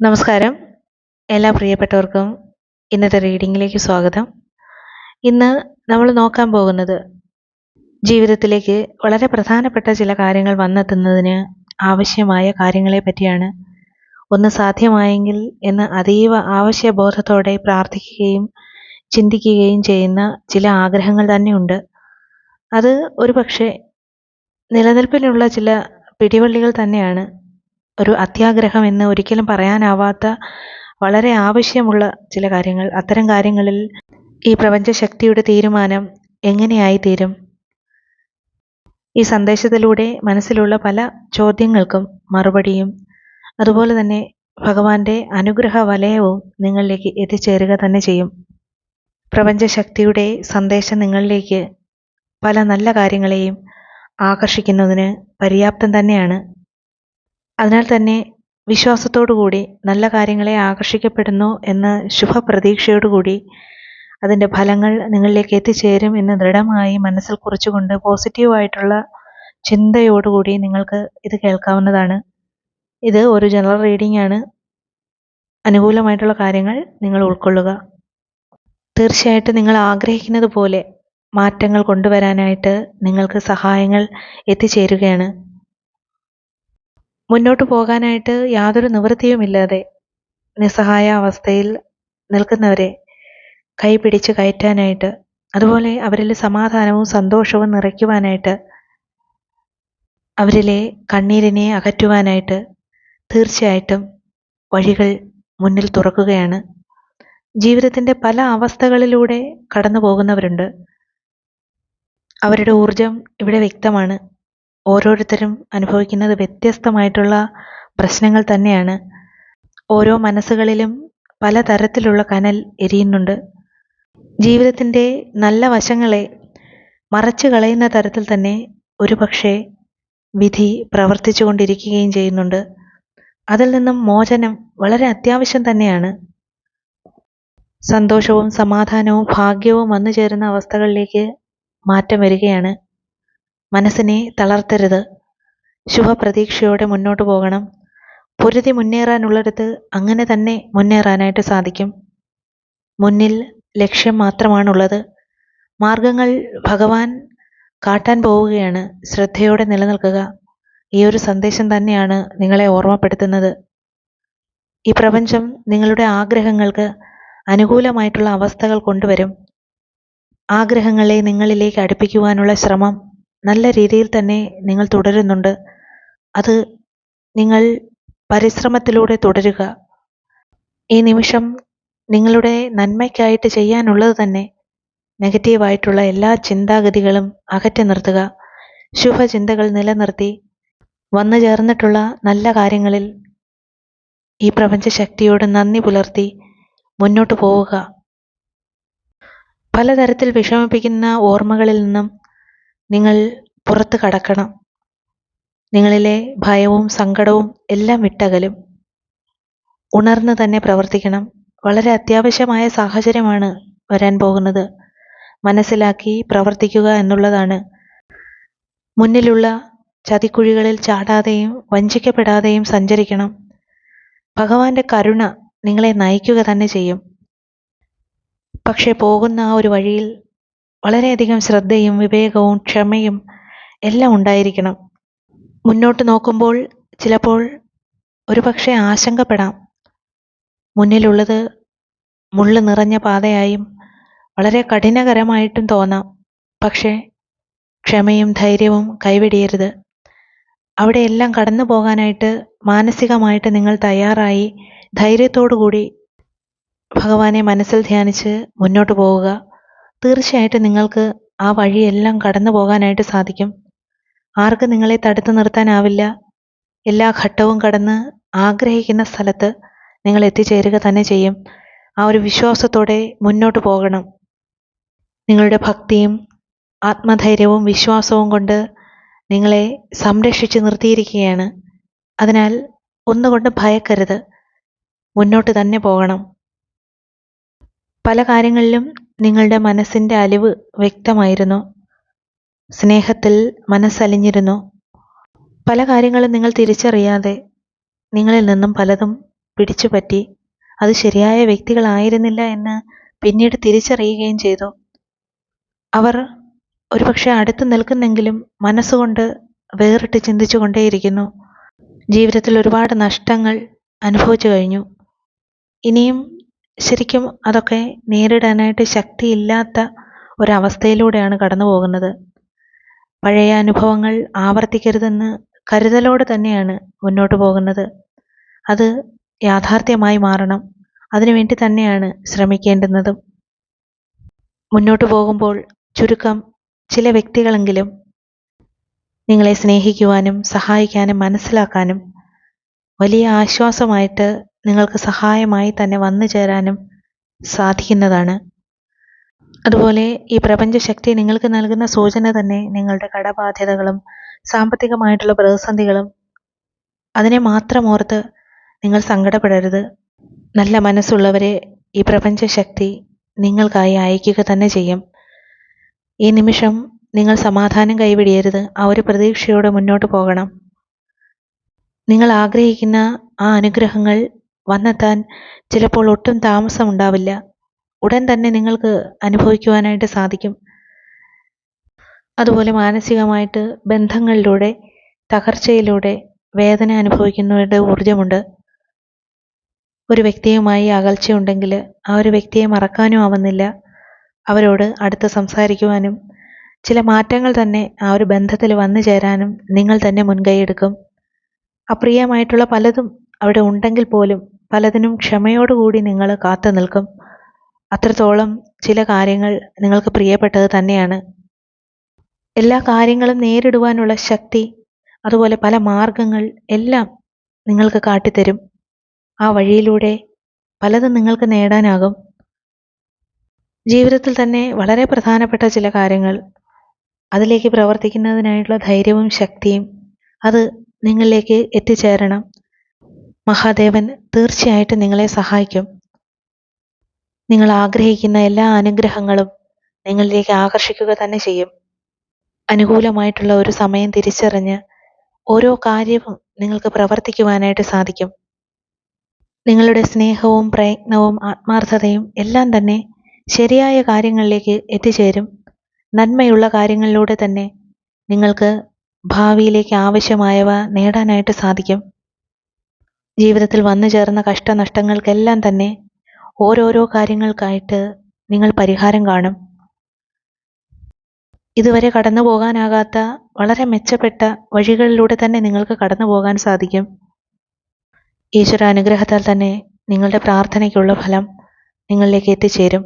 നമസ്കാരം. എല്ലാ പ്രിയപ്പെട്ടവർക്കും ഇന്നത്തെ റീഡിങ്ങിലേക്ക് സ്വാഗതം. ഇന്ന് നമ്മൾ നോക്കാൻ പോകുന്നത് ജീവിതത്തിലേക്ക് വളരെ പ്രധാനപ്പെട്ട ചില കാര്യങ്ങൾ വന്നെത്തുന്നതിന് ആവശ്യമായ കാര്യങ്ങളെ പറ്റിയാണ്. ഒന്ന് സാധ്യമായെങ്കിൽ എന്ന് അതീവ ആവശ്യബോധത്തോടെ പ്രാർത്ഥിക്കുകയും ചിന്തിക്കുകയും ചെയ്യുന്ന ചില ആഗ്രഹങ്ങൾ തന്നെയുണ്ട്. അത് ഒരു പക്ഷേ നിലനിൽപ്പിനുള്ള ചില പിടിവള്ളികൾ തന്നെയാണ്. ഒരു അത്യാഗ്രഹം എന്ന് ഒരിക്കലും പറയാനാവാത്ത വളരെ ആവശ്യമുള്ള ചില കാര്യങ്ങൾ. അത്തരം കാര്യങ്ങളിൽ ഈ പ്രപഞ്ച ശക്തിയുടെ തീരുമാനം എങ്ങനെയായിത്തീരും? ഈ സന്ദേശത്തിലൂടെ മനസ്സിലുള്ള പല ചോദ്യങ്ങൾക്കും മറുപടിയും അതുപോലെ തന്നെ ഭഗവാന്റെ അനുഗ്രഹ വലയവും നിങ്ങളിലേക്ക് എത്തിച്ചേരുക തന്നെ ചെയ്യും. പ്രപഞ്ചശക്തിയുടെ സന്ദേശം നിങ്ങളിലേക്ക് പല നല്ല കാര്യങ്ങളെയും ആകർഷിക്കുന്നതിന് പര്യാപ്തം തന്നെയാണ് അതിനാൽ തന്നെ വിശ്വാസത്തോടുകൂടി നല്ല കാര്യങ്ങളെ ആകർഷിക്കപ്പെടുന്നു എന്ന ശുഭപ്രതീക്ഷയോടുകൂടി അതിന്റെ ഫലങ്ങൾ നിങ്ങളിലേക്ക് എത്തിച്ചേരും എന്ന് ദൃഢമായി മനസ്സിൽ കുറിച്ചുകൊണ്ട് പോസിറ്റീവായിട്ടുള്ള ചിന്തയോടുകൂടി നിങ്ങൾക്ക് ഇത് കേൾക്കാവുന്നതാണ്. ഇത് ഒരു ജനറൽ റീഡിംഗ് ആണ്. അനുകൂലമായിട്ടുള്ള കാര്യങ്ങൾ നിങ്ങൾ ഉൾക്കൊള്ളുക. തീർച്ചയായിട്ടും നിങ്ങൾ ആഗ്രഹിക്കുന്നത് പോലെ മാറ്റങ്ങൾ കൊണ്ടുവരാനായിട്ട് നിങ്ങൾക്ക് സഹായങ്ങൾ എത്തിച്ചേരുകയാണ്. മുന്നോട്ട് പോകാനായിട്ട് യാതൊരു നിവൃത്തിയുമില്ലാതെ നിസ്സഹായ അവസ്ഥയിൽ നിൽക്കുന്നവരെ കൈ പിടിച്ച് കയറ്റാനായിട്ട് അതുപോലെ അവരിൽ സമാധാനവും സന്തോഷവും നിറയ്ക്കുവാനായിട്ട് അവരിലെ കണ്ണീരിനെ അകറ്റുവാനായിട്ട് തീർച്ചയായിട്ടും വഴികൾ മുന്നിൽ തുറക്കുകയാണ്. ജീവിതത്തിന്റെ പല അവസ്ഥകളിലൂടെ കടന്നു പോകുന്നവരുണ്ട് അവരുടെ ഊർജം ഇവിടെ വ്യക്തമാണ്. ഓരോരുത്തരും അനുഭവിക്കുന്നത് വ്യത്യസ്തമായിട്ടുള്ള പ്രശ്നങ്ങൾ തന്നെയാണ്. ഓരോ മനസ്സുകളിലും പലതരത്തിലുള്ള കനൽ എരിയുന്നുണ്ട്. ജീവിതത്തിന്റെ നല്ല വശങ്ങളെ മറച്ചു കളയുന്ന തരത്തിൽ തന്നെ ഒരുപക്ഷെ വിധി പ്രവർത്തിച്ചു കൊണ്ടിരിക്കുകയും ചെയ്യുന്നുണ്ട്. അതിൽ നിന്നും മോചനം വളരെ അത്യാവശ്യം തന്നെയാണ്. സന്തോഷവും സമാധാനവും ഭാഗ്യവും വന്നു ചേരുന്ന അവസ്ഥകളിലേക്ക് മാറ്റം വരികയാണ്. മനസ്സിനെ തളർത്തരുത്. ശുഭപ്രതീക്ഷയോടെ മുന്നോട്ട് പോകണം. പൊരുതി മുന്നേറാനുള്ളിടത്ത് അങ്ങനെ തന്നെ മുന്നേറാനായിട്ട് സാധിക്കും. മുന്നിൽ ലക്ഷ്യം മാത്രമാണുള്ളത്. മാർഗങ്ങൾ ഭഗവാൻ കാട്ടാൻ പോവുകയാണ്. ശ്രദ്ധയോടെ നിലനിൽക്കുക. ഈ ഒരു സന്ദേശം തന്നെയാണ് നിങ്ങളെ ഓർമ്മപ്പെടുത്തുന്നത്. ഈ പ്രപഞ്ചം നിങ്ങളുടെ ആഗ്രഹങ്ങൾക്ക് അനുകൂലമായിട്ടുള്ള അവസ്ഥകൾ കൊണ്ടുവരും. ആഗ്രഹങ്ങളെ നിങ്ങളിലേക്ക് അടുപ്പിക്കുവാനുള്ള ശ്രമം നല്ല രീതിയിൽ തന്നെ നിങ്ങൾ തുടരുന്നുണ്ട്. അത് നിങ്ങൾ പരിശ്രമത്തിലൂടെ തുടരുക. ഈ നിമിഷം നിങ്ങളുടെ നന്മയ്ക്കായിട്ട് ചെയ്യാനുള്ളത് തന്നെ നെഗറ്റീവായിട്ടുള്ള എല്ലാ ചിന്താഗതികളും അകറ്റി നിർത്തുക. ശുഭചിന്തകൾ നിലനിർത്തി വന്നു ചേർന്നിട്ടുള്ള നല്ല കാര്യങ്ങളിൽ ഈ പ്രപഞ്ച ശക്തിയോട് നന്ദി പുലർത്തി മുന്നോട്ട് പോവുക. പലതരത്തിൽ വിഷമിപ്പിക്കുന്ന ഓർമ്മകളിൽ നിന്നും നിങ്ങൾ പുറത്ത് കടക്കണം. നിങ്ങളിലെ ഭയവും സങ്കടവും എല്ലാം വിട്ടകലും. ഉണർന്ന് തന്നെ പ്രവർത്തിക്കണം. വളരെ അത്യാവശ്യമായ സാഹചര്യമാണ് വരാൻ പോകുന്നത്. മനസ്സിലാക്കി പ്രവർത്തിക്കുക എന്നുള്ളതാണ്. മുന്നിലുള്ള ചതിക്കുഴികളിൽ ചാടാതെയും വഞ്ചിക്കപ്പെടാതെയും സഞ്ചരിക്കണം. ഭഗവാന്റെ കരുണ നിങ്ങളെ നയിക്കുക തന്നെ ചെയ്യും. പക്ഷെ പോകുന്ന ആ ഒരു വഴിയിൽ വളരെയധികം ശ്രദ്ധയും വിവേകവും ക്ഷമയും എല്ലാം ഉണ്ടായിരിക്കണം. മുന്നോട്ട് നോക്കുമ്പോൾ ചിലപ്പോൾ ഒരുപക്ഷെ ആശങ്കപ്പെടാം. മുന്നിലുള്ളത് മുള്ളു നിറഞ്ഞ പാതയായും വളരെ കഠിനകരമായിട്ടും തോന്നാം. പക്ഷേ ക്ഷമയും ധൈര്യവും കൈവെടിയരുത്. അവിടെയെല്ലാം കടന്നു പോകാനായിട്ട് മാനസികമായിട്ട് നിങ്ങൾ തയ്യാറായി ധൈര്യത്തോടു കൂടി ഭഗവാനെ മനസ്സിൽ ധ്യാനിച്ച് മുന്നോട്ട് പോവുക. തീർച്ചയായിട്ടും നിങ്ങൾക്ക് ആ വഴിയെല്ലാം കടന്നു പോകാനായിട്ട് സാധിക്കും. ആർക്കും നിങ്ങളെ തടുത്തു നിർത്താനാവില്ല. എല്ലാ ഘട്ടവും കടന്ന് ആഗ്രഹിക്കുന്ന സ്ഥലത്ത് നിങ്ങൾ എത്തിച്ചേരുക തന്നെ ചെയ്യും. ആ ഒരു വിശ്വാസത്തോടെ മുന്നോട്ട് പോകണം. നിങ്ങളുടെ ഭക്തിയും ആത്മധൈര്യവും വിശ്വാസവും കൊണ്ട് നിങ്ങളെ സംരക്ഷിച്ച് നിർത്തിയിരിക്കുകയാണ്. അതിനാൽ ഒന്നുകൊണ്ട് ഭയക്കരുത്. മുന്നോട്ട് തന്നെ പോകണം. പല കാര്യങ്ങളിലും നിങ്ങളുടെ മനസ്സിന്റെ അലിവ് വ്യക്തമായിരുന്നു. സ്നേഹത്തിൽ മനസ്സലിഞ്ഞിരുന്നു. പല കാര്യങ്ങളും നിങ്ങൾ തിരിച്ചറിയാതെ നിങ്ങളിൽ നിന്നും പലതും പിടിച്ചുപറ്റി. അത് ശരിയായ വ്യക്തികളായിരുന്നില്ല എന്ന് പിന്നീട് തിരിച്ചറിയുകയും ചെയ്തു. അവർ ഒരുപക്ഷെ അടുത്ത് നിൽക്കുന്നെങ്കിലും മനസ്സുകൊണ്ട് വേറിട്ട് ചിന്തിച്ചു കൊണ്ടേയിരിക്കുന്നു ജീവിതത്തിൽ ഒരുപാട് നഷ്ടങ്ങൾ അനുഭവിച്ചു കഴിഞ്ഞു. ഇനിയും ശരിക്കും അതൊക്കെ നേരിടാനായിട്ട് ശക്തിയില്ലാത്ത ഒരവസ്ഥയിലൂടെയാണ് കടന്നു പോകുന്നത്. പഴയ അനുഭവങ്ങൾ ആവർത്തിക്കരുതെന്ന് കരുതലോടെ തന്നെയാണ് മുന്നോട്ട് പോകുന്നത്. അത് യാഥാർത്ഥ്യമായി മാറണം. അതിനുവേണ്ടി തന്നെയാണ് ശ്രമിക്കേണ്ടുന്നതും. മുന്നോട്ട് പോകുമ്പോൾ ചുരുക്കം ചില വ്യക്തികളെങ്കിലും നിങ്ങളെ സ്നേഹിക്കുവാനും സഹായിക്കാനും മനസ്സിലാക്കാനും വലിയ ആശ്വാസമായിട്ട് നിങ്ങൾക്ക് സഹായമായി തന്നെ വന്നു ചേരാനും സാധിക്കുന്നതാണ്. അതുപോലെ ഈ പ്രപഞ്ചശക്തി നിങ്ങൾക്ക് നൽകുന്ന സൂചന തന്നെ നിങ്ങളുടെ കടബാധ്യതകളും സാമ്പത്തികമായിട്ടുള്ള പ്രതിസന്ധികളും അതിനെ മാത്രം ഓർത്ത് നിങ്ങൾ സങ്കടപ്പെടരുത്. നല്ല മനസ്സുള്ളവരെ ഈ പ്രപഞ്ചശക്തി നിങ്ങൾക്കായി അയക്കുക തന്നെ ചെയ്യും. ഈ നിമിഷം നിങ്ങൾ സമാധാനം കൈവിടിയരുത്. ആ ഒരു പ്രതീക്ഷയോടെ മുന്നോട്ട് പോകണം. നിങ്ങൾ ആഗ്രഹിക്കുന്ന ആ അനുഗ്രഹങ്ങൾ വന്നെത്താൻ ചിലപ്പോൾ ഒട്ടും താമസമുണ്ടാവില്ല. ഉടൻ തന്നെ നിങ്ങൾക്ക് അനുഭവിക്കുവാനായിട്ട് സാധിക്കും. അതുപോലെ മാനസികമായിട്ട് ബന്ധങ്ങളിലൂടെ തകർച്ചയിലൂടെ വേദന അനുഭവിക്കുന്നവരുടെ ഊർജമുണ്ട് ഒരു വ്യക്തിയുമായി അകൽച്ചയുണ്ടെങ്കിൽ ആ ഒരു വ്യക്തിയെ മറക്കാനും ആവുന്നില്ല. അവരോട് അടുത്ത് സംസാരിക്കുവാനും ചില മാറ്റങ്ങൾ തന്നെ ആ ഒരു ബന്ധത്തിൽ വന്നു ചേരാനും നിങ്ങൾ തന്നെ മുൻകൈയെടുക്കും. അപ്രിയമായിട്ടുള്ള പലതും അവിടെ ഉണ്ടെങ്കിൽ പോലും പലതിനും ക്ഷമയോടുകൂടി നിങ്ങൾ കാത്തു നിൽക്കും. അത്രത്തോളം ചില കാര്യങ്ങൾ നിങ്ങൾക്ക് പ്രിയപ്പെട്ടത് തന്നെയാണ്. എല്ലാ കാര്യങ്ങളും നേരിടുവാനുള്ള ശക്തി അതുപോലെ പല മാർഗങ്ങൾ എല്ലാം നിങ്ങൾക്ക് കാട്ടിത്തരും. ആ വഴിയിലൂടെ പലതും നിങ്ങൾക്ക് നേടാനാകും. ജീവിതത്തിൽ തന്നെ വളരെ പ്രധാനപ്പെട്ട ചില കാര്യങ്ങൾ. അതിലേക്ക് പ്രവർത്തിക്കുന്നതിനായിട്ടുള്ള ധൈര്യവും ശക്തിയും അത് നിങ്ങളിലേക്ക് എത്തിച്ചേരണം. മഹാദേവൻ തീർച്ചയായിട്ടും നിങ്ങളെ സഹായിക്കും. നിങ്ങൾ ആഗ്രഹിക്കുന്ന എല്ലാ അനുഗ്രഹങ്ങളും നിങ്ങളിലേക്ക് ആകർഷിക്കുക തന്നെ ചെയ്യും. അനുകൂലമായിട്ടുള്ള ഒരു സമയം തിരിച്ചറിഞ്ഞ് ഓരോ കാര്യവും നിങ്ങൾക്ക് പ്രവർത്തിക്കുവാനായിട്ട് സാധിക്കും. നിങ്ങളുടെ സ്നേഹവും പ്രയത്നവും ആത്മാർത്ഥതയും എല്ലാം തന്നെ ശരിയായ കാര്യങ്ങളിലേക്ക് എത്തിച്ചേരും. നന്മയുള്ള കാര്യങ്ങളിലൂടെ തന്നെ നിങ്ങൾക്ക് ഭാവിയിലേക്ക് ആവശ്യമായവ നേടാനായിട്ട് സാധിക്കും. ജീവിതത്തിൽ വന്നു ചേർന്ന കഷ്ടനഷ്ടങ്ങൾക്കെല്ലാം തന്നെ ഓരോരോ കാര്യങ്ങൾക്കായിട്ട് നിങ്ങൾ പരിഹാരം കാണും. ഇതുവരെ കടന്നു പോകാനാകാത്ത വളരെ മെച്ചപ്പെട്ട വഴികളിലൂടെ തന്നെ നിങ്ങൾക്ക് കടന്നു പോകാൻ സാധിക്കും. ഈശ്വര അനുഗ്രഹത്താൽ തന്നെ നിങ്ങളുടെ പ്രാർത്ഥനയ്ക്കുള്ള ഫലം നിങ്ങളിലേക്ക് എത്തിച്ചേരും.